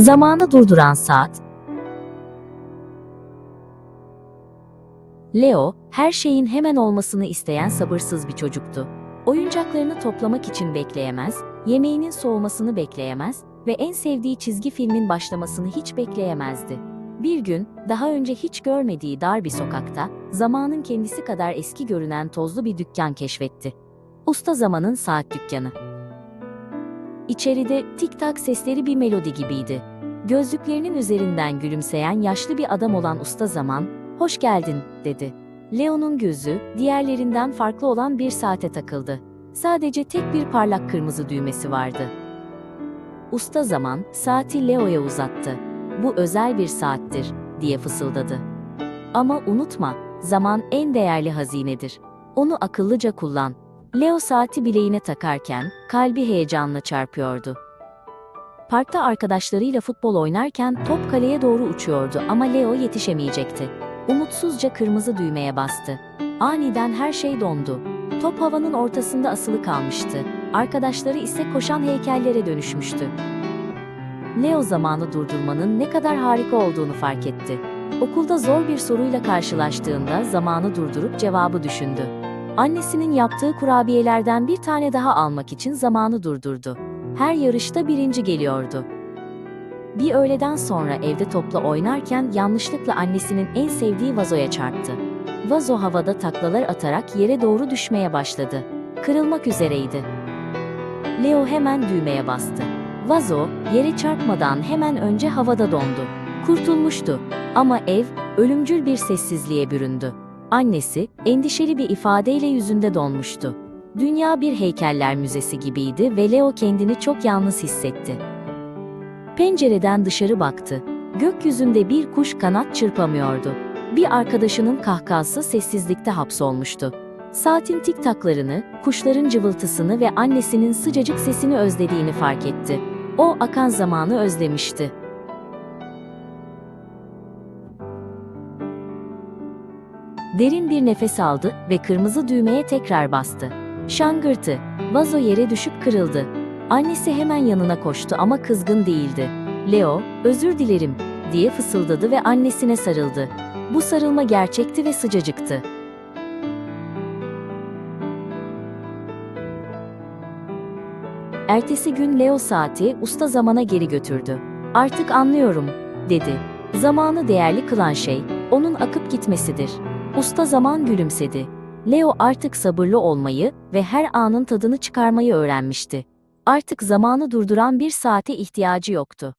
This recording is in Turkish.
Zamanı durduran saat. Leo, her şeyin hemen olmasını isteyen sabırsız bir çocuktu. Oyuncaklarını toplamak için bekleyemez, yemeğinin soğumasını bekleyemez ve en sevdiği çizgi filmin başlamasını hiç bekleyemezdi. Bir gün, daha önce hiç görmediği dar bir sokakta, zamanın kendisi kadar eski görünen tozlu bir dükkan keşfetti. Usta Zaman'ın saat dükkanı. İçeride tik tak sesleri bir melodi gibiydi. Gözlüklerinin üzerinden gülümseyen yaşlı bir adam olan Usta Zaman, "Hoş geldin." dedi. Leo'nun gözü diğerlerinden farklı olan bir saate takıldı. Sadece tek bir parlak kırmızı düğmesi vardı. Usta Zaman saati Leo'ya uzattı. "Bu özel bir saattir." diye fısıldadı. Ama unutma, zaman en değerli hazinedir. Onu akıllıca kullan. Leo saati bileğine takarken kalbi heyecanla çarpıyordu. Parkta arkadaşlarıyla futbol oynarken top kaleye doğru uçuyordu ama Leo yetişemeyecekti. Umutsuzca kırmızı düğmeye bastı. Aniden her şey dondu. Top havanın ortasında asılı kalmıştı. Arkadaşları ise koşan heykellere dönüşmüştü. Leo zamanı durdurmanın ne kadar harika olduğunu fark etti. Okulda zor bir soruyla karşılaştığında zamanı durdurup cevabı düşündü. Annesinin yaptığı kurabiyelerden bir tane daha almak için zamanı durdurdu. Her yarışta birinci geliyordu. Bir öğleden sonra evde topla oynarken yanlışlıkla annesinin en sevdiği vazoya çarptı. Vazo havada taklalar atarak yere doğru düşmeye başladı. Kırılmak üzereydi. Leo hemen düğmeye bastı. Vazo, yere çarpmadan hemen önce havada dondu. Kurtulmuştu. Ama ev, ölümcül bir sessizliğe büründü. Annesi, endişeli bir ifadeyle yüzünde donmuştu. Dünya bir heykeller müzesi gibiydi ve Leo kendini çok yalnız hissetti. Pencereden dışarı baktı. Gökyüzünde bir kuş kanat çırpamıyordu. Bir arkadaşının kahkahası sessizlikte hapsolmuştu. Saatin tik taklarını, kuşların cıvıltısını ve annesinin sıcacık sesini özlediğini fark etti. O akan zamanı özlemişti. Derin bir nefes aldı ve kırmızı düğmeye tekrar bastı. Şangırtı, vazo yere düşüp kırıldı. Annesi hemen yanına koştu ama kızgın değildi. Leo, özür dilerim, diye fısıldadı ve annesine sarıldı. Bu sarılma gerçekti ve sıcacıktı. Ertesi gün Leo saati usta zamana geri götürdü. Artık anlıyorum, dedi. Zamanı değerli kılan şey, onun akıp gitmesidir. Usta zaman gülümsedi. Leo artık sabırlı olmayı ve her anın tadını çıkarmayı öğrenmişti. Artık zamanı durduran bir saate ihtiyacı yoktu.